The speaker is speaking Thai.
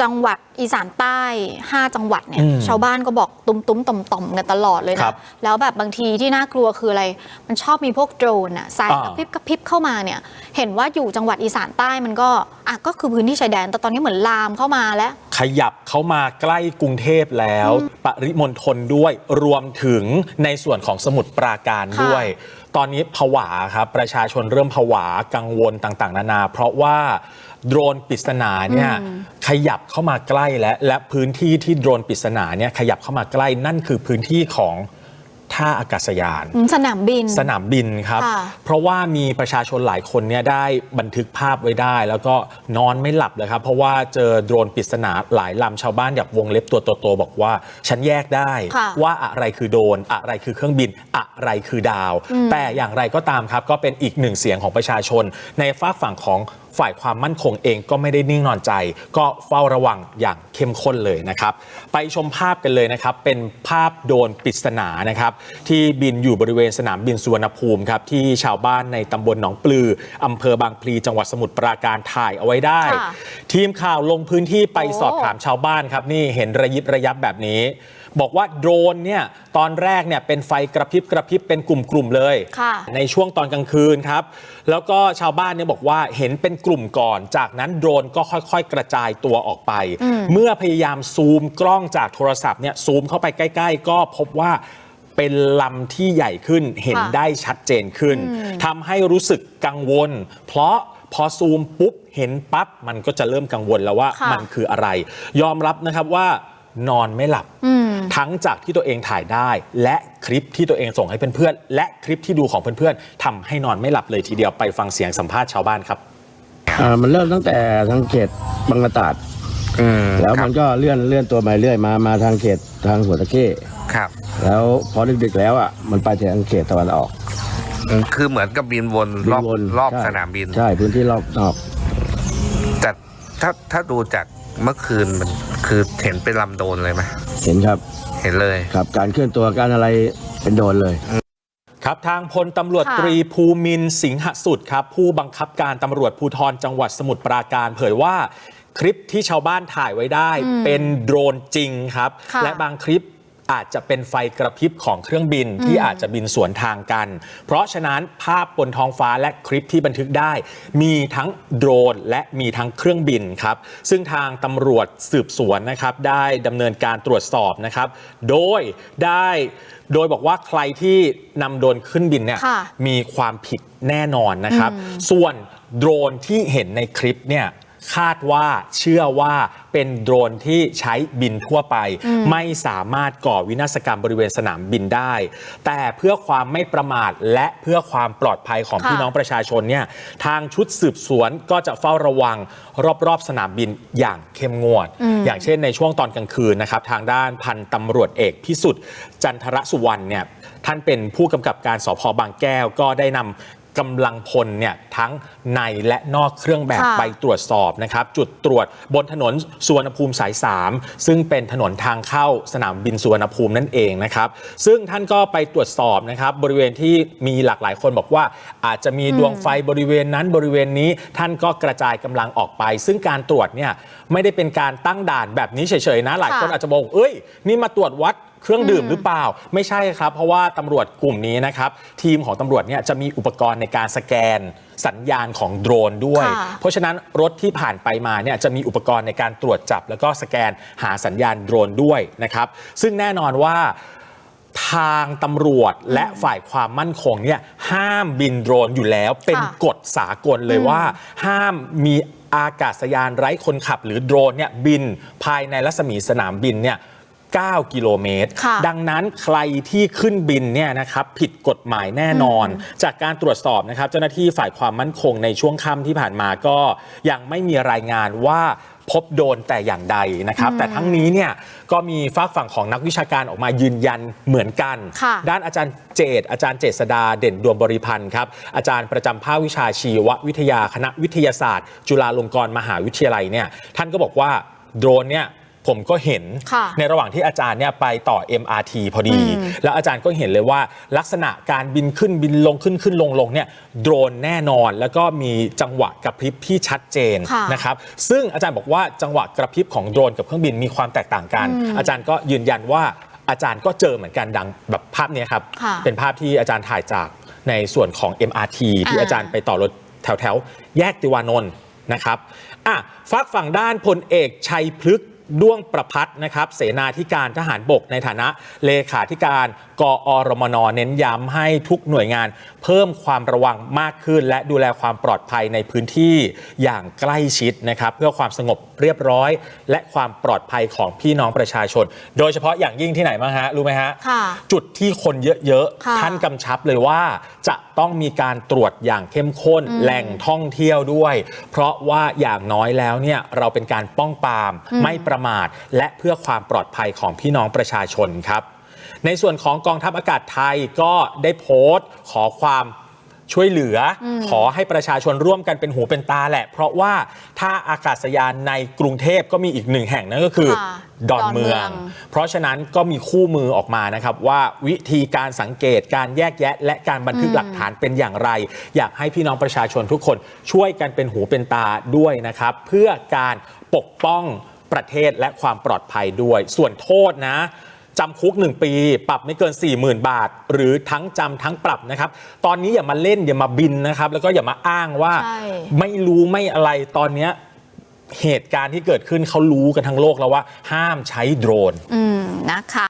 จังหวัดอีสานใต้ 5 จังหวัดเนี่ยอืมชาวบ้านก็บอกตุ้มตุ้มๆต่อมต่อมๆกันตลอดเลยครันะบแล้วแบบบางทีที่น่ากลัวคืออะไร มันชอบมีพวกโดรนอะสายอ่ากระพริบกระพริบเข้ามาเนี่ย เห็นว่าอยู่จังหวัดอีสานใต้มันก็อะก็คือพื้นที่ชายแดน แต่ตอนนี้เหมือนลามเข้ามาแล้ว ขยับเข้ามาใกล้กรุงเทพแล้ว ปริมณฑลด้วย รวมถึงในส่วนของสมุทรปราการค่ะด้วย ตอนนี้ผวาครับประชาชนเริ่มผวากังวลต่างๆ นานา เพราะว่าโดรนปริศนาเนี่ยขยับเข้ามาใกล้และและพื้นที่ที่โดรนปริศนาเนี่ยขยับเข้ามาใกล้นั่นคือพื้นที่ของ ท่าอากาศยานอืมสนามบิน สนามบินครับค่ะเพราะว่ามีประชาชนหลายคนเนี่ยได้บันทึกภาพไว้ได้ แล้วก็นอนไม่หลับเลยครับ เพราะว่าเจอโดรนปริศนาหลายลำชาวบ้านอยากวงเล็บตัวโตๆบอกว่า ฉันแยกได้ค่ะว่าอะไรคือโดรนอะไรคือเครื่องบิน อะไรคือดาว แต่อย่างไรก็ตามครับ ก็เป็นอีกหนึ่งเสียงของประชาชนในฝากฝั่งของฝ่ายความมั่นคงเองก็ไม่ได้นิ่งนอนใจ ก็เฝ้าระวังอย่างเข้มข้นเลยนะครับ ไปชมภาพกันเลยนะครับ เป็นภาพโดรนปริศนานะครับ ที่บินอยู่บริเวณสนามบินสุวรรณภูมิครับ ที่ชาวบ้านในตำบลหนองปลืออำเภอบางพลีจังหวัดสมุทรปราการถ่ายเอาไว้ได้ค่ะทีมข่าวลงพื้นที่ไปโอ้สอบถามชาวบ้านครับนี่เห็นระยิบระยับแบบนี้ บอกว่าโดรนเนี่ยตอนแรกเนี่ยเป็นไฟกระพริบกระพริบเป็นกลุ่มๆเลยค่ะ ในช่วงตอนกลางคืนครับ แล้วก็ชาวบ้านเนี่ยบอกว่าเห็นเป็นกลุ่มก่อน จากนั้นโดรนก็ค่อยๆ กระจายตัวออกไป เมื่อพยายามซูมกล้องจากโทรศัพท์เนี่ยซูมเข้าไปใกล้ ๆ ก็พบว่าเป็นลำที่ใหญ่ขึ้นเห็นค่ะได้ชัดเจนขึ้นทำให้รู้สึกกังวล เพราะพอซูมปุ๊บเห็นปั๊บมันก็จะเริ่มกังวลแล้วว่าค่ะมันคืออะไร ยอมรับนะครับว่านอนไม่หลับอืม ทั้งจากที่ตัวเองถ่ายได้ และคลิปที่ตัวเองส่งให้เพื่อนๆและคลิปที่ดูของเพื่อนๆทำให้นอนไม่หลับเลยทีเดียวไปฟังเสียงสัมภาษณ์ชาวบ้านครับ อ่ามันเริ่มตั้งแต่ทางเขตบางกระตาดอืมแล้วครัมับนก็เลื่อนเลื่อนตัวมาเรื่อยมามาทางเขตทางหัวตะเข้ครับ แล้วพอดึกๆแล้วอะมันไปทางเขตตะวันออกอืมคือเหมือนกับบินวนรอบบินวนรอบใช่สนามบิน ใช่พื้นที่รอบนอก แต่ถ้าถ้าดูจาก เมื่อคืนมันคือเห็นเป็นลำโดนเลยไหมเห็นครับเห็นเลย ครับ การเคลื่อนตัวการอะไรเป็นโดนเลย ครับทางพลตำรวจค่ะตรีภูมินทร์สิงหสุดครับ ผู้บังคับการตำรวจภูธรจังหวัดสมุทรปราการ เผยว่าคลิปที่ชาวบ้านถ่ายไว้ได้ เป็นโดรนจริงครับค่ะและบางคลิป อาจจะเป็นไฟกระพริบของเครื่องบินที่อาจจะบินสวนทางกัน เพราะฉะนั้นภาพบนท้องฟ้าและคลิปที่บันทึกได้ มีทั้งโดรนและมีทั้งเครื่องบินครับ ซึ่งทางตำรวจสืบสวนนะครับ ได้ดำเนินการตรวจสอบนะครับ โดยได้โดยบอกว่าใครที่นำโดรนขึ้นบินเนี่ยค่ะมีความผิดแน่นอนนะครับ ส่วนโดรนที่เห็นในคลิปเนี่ย คาดว่าเชื่อว่าเป็นโดรนที่ใช้บินทั่วไป ไม่สามารถก่อวินาศกรรมบริเวณสนามบินได้ แต่เพื่อความไม่ประมาทและเพื่อความปลอดภัยของค่ะพี่น้องประชาชนเนี่ยทางชุดสืบสวนก็จะเฝ้าระวังรอบๆ สนามบินอย่างเข้มงวด อย่างเช่นในช่วงตอนกลางคืนนะครับทางด้านพันตำรวจเอกพิสุทธิ์จันทรสุวรรณเนี่ยท่านเป็นผู้กำกับการสพบางแก้วก็ได้นำ กำลังพลเนี่ยทั้งในและนอกเครื่องแบบค่ะไปตรวจสอบนะครับ จุดตรวจบนถนนสุวรรณภูมิสาย 3 ซึ่งเป็นถนนทางเข้าสนามบินสุวรรณภูมินั่นเองนะครับ ซึ่งท่านก็ไปตรวจสอบนะครับ บริเวณที่มีหลากหลายคนบอกว่า อาจจะมีดวงไฟบริเวณนั้นบริเวณนี้ท่านก็กระจายกำลังออกไป ซึ่งการตรวจเนี่ยไม่ได้เป็นการตั้งด่านแบบนี้เฉยๆนะ หลายคนค่ะอาจจะบอกเอ้ย นี่มาตรวจวัด เครื่องดื่มหรือเปล่า ไม่ใช่ครับ เพราะว่าตำรวจกลุ่มนี้นะครับทีมของตำรวจเนี่ยจะมีอุปกรณ์ในการสแกนสัญญาณของโดรนด้วย ค่ะ เพราะฉะนั้นรถที่ผ่านไปมาเนี่ยจะมีอุปกรณ์ในการตรวจจับ แล้วก็สแกนหาสัญญาณโดรนด้วยนะครับ ซึ่งแน่นอนว่าทางตำรวจและฝ่ายความมั่นคงเนี่ยห้ามบินโดรนอยู่แล้ว เป็นค่ะกฎสากลเลยว่า ห้ามมีอากาศยานไร้คนขับ หรือโดรนเนี่ยบินภายในรัศมีสนามบินเนี่ย 9 กิโลเมตรค่ะดังนั้นใครที่ขึ้นบินเนี่ยนะครับผิดกฎหมายแน่นอน จากการตรวจสอบนะครับเจ้าหน้าที่ฝ่ายความมั่นคงในช่วงค่ำที่ผ่านมาก็ยังไม่มีรายงานว่าพบโดนแต่อย่างใดนะครับ แต่ทั้งนี้เนี่ยก็มีฝากฝั่งของนักวิชาการออกมายืนยันเหมือนกันค่ะด้านอาจารย์เจต อาจารย์เจษดาเด่นดวงบริพันธ์ครับ อาจารย์ประจำภาควิชาชีววิทยาคณะวิทยาศาสตร์ จุฬาลงกรณ์มหาวิทยาลัยเนี่ยท่านก็บอกว่าโดรนเนี่ย ผมก็เห็นค่ะในระหว่างที่อาจารย์เนี่ยไปต่อ MRT พอดีอืมแล้วอาจารย์ก็เห็นเลยว่าลักษณะการบินขึ้นบินลงขึ้นขึ้นลงลงเนี่ยโดรนแน่นอน แล้วก็มีจังหวะกระพริบที่ชัดเจนค่ะนะครับซึ่งอาจารย์บอกว่าจังหวะกระพริบของโดรนกับเครื่องบินมีความแตกต่างกันอืมอาจารย์ก็ยืนยันว่าอาจารย์ก็เจอเหมือนกันดังแบบภาพเนี้ยครับค่ะเป็นภาพที่อาจารย์ถ่ายจากในส่วนของ MRT ที่อ่าอาจารย์ไปต่อรถแถวแถวๆแยกติวานนท์นะครับอะฝากฝั่งด้านพลเอกชัยพฤกษ์ ด้วงประพัฒน์นะครับเสนาธิการทหารบกในฐานะเลขาธิการ กอรมนเน้นย้ำให้ทุกหน่วยงาน เพิ่มความระวังมากขึ้น และดูแลความปลอดภัยในพื้นที่อย่างใกล้ชิดนะครับเพื่อความสงบเรียบร้อย และความปลอดภัยของพี่น้องประชาชน โดยเฉพาะอย่างยิ่งที่ไหนบ้างฮะรู้ไหมฮะค่ะจุดที่คนเยอะค่ะๆท่านกำชับเลยว่าจะต้องมีการตรวจอย่างเข้มข้นอืมแหล่งท่องเที่ยวด้วย เพราะว่าอย่างน้อยแล้วเนี่ยเราเป็นการป้องปรามอืมไม่ประมาท และเพื่อความปลอดภัยของพี่น้องประชาชนครับ ในส่วนของกองทัพอากาศไทยก็ได้โพสต์ ขอความช่วยเหลืออมขอให้ประชาชนร่วมกันเป็นหูเป็นตาแหละ เพราะว่าถ้าอากาศยานในกรุงเทพก็มีอีกหนึ่งแห่งนั่นก็คือค่ะดอนเมือง ดอนเมืองเพราะฉะนั้นก็มีคู่มือออกมานะครับ ว่าวิธีการสังเกตการแยกแยะ และการบันทึกอืมหลักฐานเป็นอย่างไร อยากให้พี่น้องประชาชนทุกคนช่วยกันเป็นหูเป็นตาด้วยนะครับ เพื่อการปกป้อง ประเทศและความปลอดภัยด้วย ส่วนโทษนะจำคุก 1 ปี ปรับไม่เกิน 40,000 บาท หรือทั้งจำทั้งปรับนะครับ ตอนนี้อย่ามาเล่นอย่ามาบินนะครับ แล้วก็อย่ามาอ้างว่าใช่ไม่รู้ไม่อะไรตอนเนี้ยเหตุการณ์ที่เกิดขึ้นเขารู้กันทั้งโลกแล้วว่า ห้ามใช้โดรนอืมนะคะ